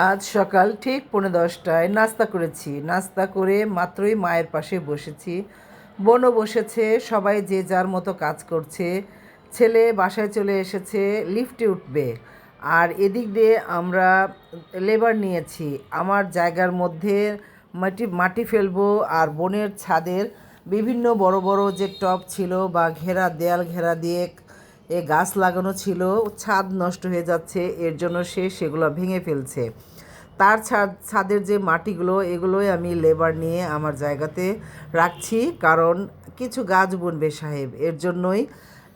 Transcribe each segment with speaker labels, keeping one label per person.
Speaker 1: আজ সকাল ঠিক পৌনে দশটায় নাস্তা করেছি। নাস্তা করে মাত্রই মায়ের পাশে বসেছি। বোনও বসেছে, সবাই যে যার মতো কাজ করছে। ছেলে বাসায় চলে এসেছে, লিফটে উঠবে। আর এদিক দিয়ে আমরা লেবার নিয়েছি। আমার জায়গার মধ্যে মাটি মাটি ফেলব আর বনের ছাদের বিভিন্ন বড় বড় যে টব ছিল বা ঘেরা, দেয়াল ঘেরা দিয়ে এ গাছ লাগানো ছিল, ছাদ নষ্ট হয়ে যাচ্ছে, এর জন্য সে সেগুলো ভেঙে ফেলছে। তার ছাদ, ছাদের যে মাটিগুলো, এগুলোই আমি লেবার নিয়ে আমার জায়গাতে রাখছি, কারণ কিছু গাছ বুনবে সাহেব, এর জন্যই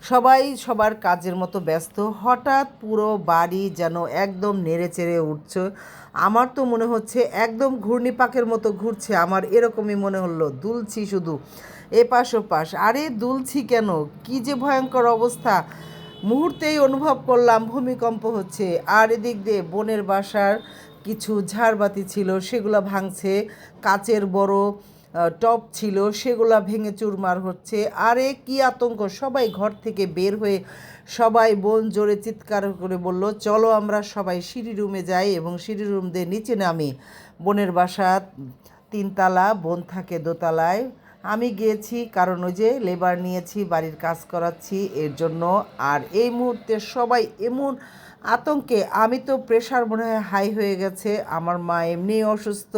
Speaker 1: সবাই সবার কাজের মতো ব্যস্ত। হঠাৎ পুরো বাড়ি যেন একদম নেড়ে চেড়ে উঠছে। আমার তো মনে হচ্ছে একদম ঘূর্ণিপাকের মতো ঘুরছে। আমার এরকমই মনে হলো, দুলছি শুধু। এপাশ ওপাশ, আরে দুলছি কেন? কি যে ভয়ঙ্কর অবস্থা। মুহূর্তেই অনুভব করলাম ভূমিকম্প হচ্ছে। আর এদিক দিয়ে বোনের বাসার কিছু ঝাড়বাতি ছিল, সেগুলো ভাঙছে। কাচের বড় টপ ছিল, সেগুলা ভেঙে চুরমার হচ্ছে। আরে, কি আতঙ্ক! সবাই ঘর থেকে বের হয়ে সবাই বোন জোরে চিৎকার করে বলল, চলো আমরা সবাই সিঁড়ি রুমে যাই এবং সিঁড়ি রুম দিয়ে নিচে নামি। বোনের বাসা তিনতলা, বোন থাকে দোতলায়। আমি গিয়েছি, কারণ ওই যে লেবার নিয়েছি, বাড়ির কাজ করাচ্ছি, এর জন্য। আর এই মুহূর্তে সবাই এমন আতঙ্কে। আমি তো প্রেশার মনে হয় হাই হয়ে গেছে। আমার মা এমনিই অসুস্থ।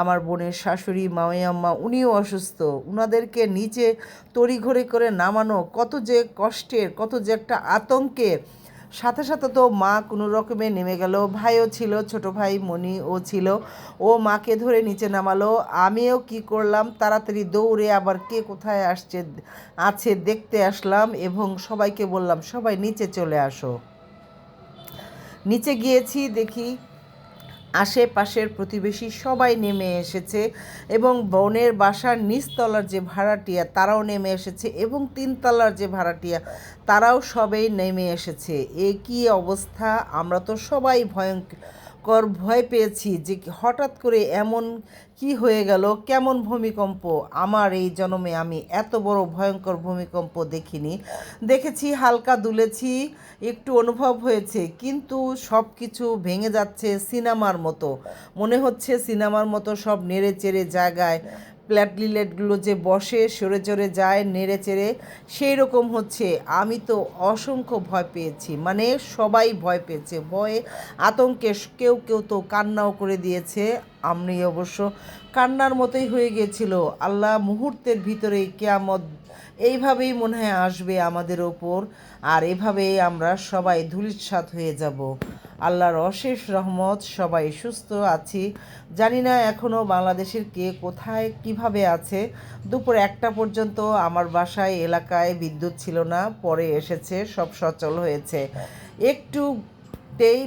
Speaker 1: আমার বোনের শাশুড়ি মাওয়াম্মা উনিও অসুস্থ। উনাদেরকে নিচে তড়িঘড়ি করে নামানো কত যে কষ্টের, কত যে একটা আতঙ্কের। সাথে সাথে তো মা কোনো রকমে নেমে গেল। ভাইও ছিল, ছোট ভাই মনি ও ছিল। ও মাকে ধরে নিচে নামালো। আমিও কি করলাম? তাড়াতাড়ি দৌড়ে আবার কে কোথায় আসছে, আছে দেখতে আসলাম এবং সবাইকে বললাম, সবাই নিচে চলে আসো। নিচে গিয়েছি দেখি আশেপাশের প্রতিবেশী সবাই নেমে এসেছে এবং বনের বাসার নিচতলার যে ভাড়াটিয়া, তারাও নেমে এসেছে এবং তিনতলার যে ভাড়াটিয়া, তারাও সবাই নেমে এসেছে। এ কী অবস্থা? আমরা তো সবাই ভয়ঙ্কর ভয় পেয়েছি যে হঠাৎ করে এমন কি হয়ে গেল? কেমন ভূমিকম্প? আমার এই জন্মে আমি এত বড় ভয়ঙ্কর ভূমিকম্প দেখিনি। দেখেছি, হালকা দুলেছি, একটু অনুভব হয়েছে, কিন্তু সব কিছু ভেঙে যাচ্ছে সিনেমার মতো। মনে হচ্ছে সিনেমার মতো সব নেড়ে চেড়ে জায়গায় প্ল্যাটলিলেটগুলো যে বসে, সরে চড়ে যায়, নেড়ে চেড়ে সেই রকম হচ্ছে। আমি তো অসংখ্য ভয় পেয়েছি। মানে সবাই ভয় পেয়েছে। ভয়ে, আতঙ্কে কেউ কেউ তো কান্নাও করে দিয়েছে। আমি অবশ্য কান্নার মতোই হয়ে গিয়েছিল। আল্লাহ মুহূর্তের ভিতরেই কেয়ামত এইভাবেই মনে হয় আসবে আমাদের ওপর। আর এভাবেই আমরা সবাই ধূলিসাৎ হয়ে যাব। আল্লাহর অশেষ রহমত সবাই সুস্থ আছি। জানি না এখনও বাংলাদেশের কে কোথায় কীভাবে আছে। দুপুর একটা পর্যন্ত আমার বাসায় এলাকায় বিদ্যুৎ ছিল না পরে এসেছে সব সচল হয়েছে। একটুতেই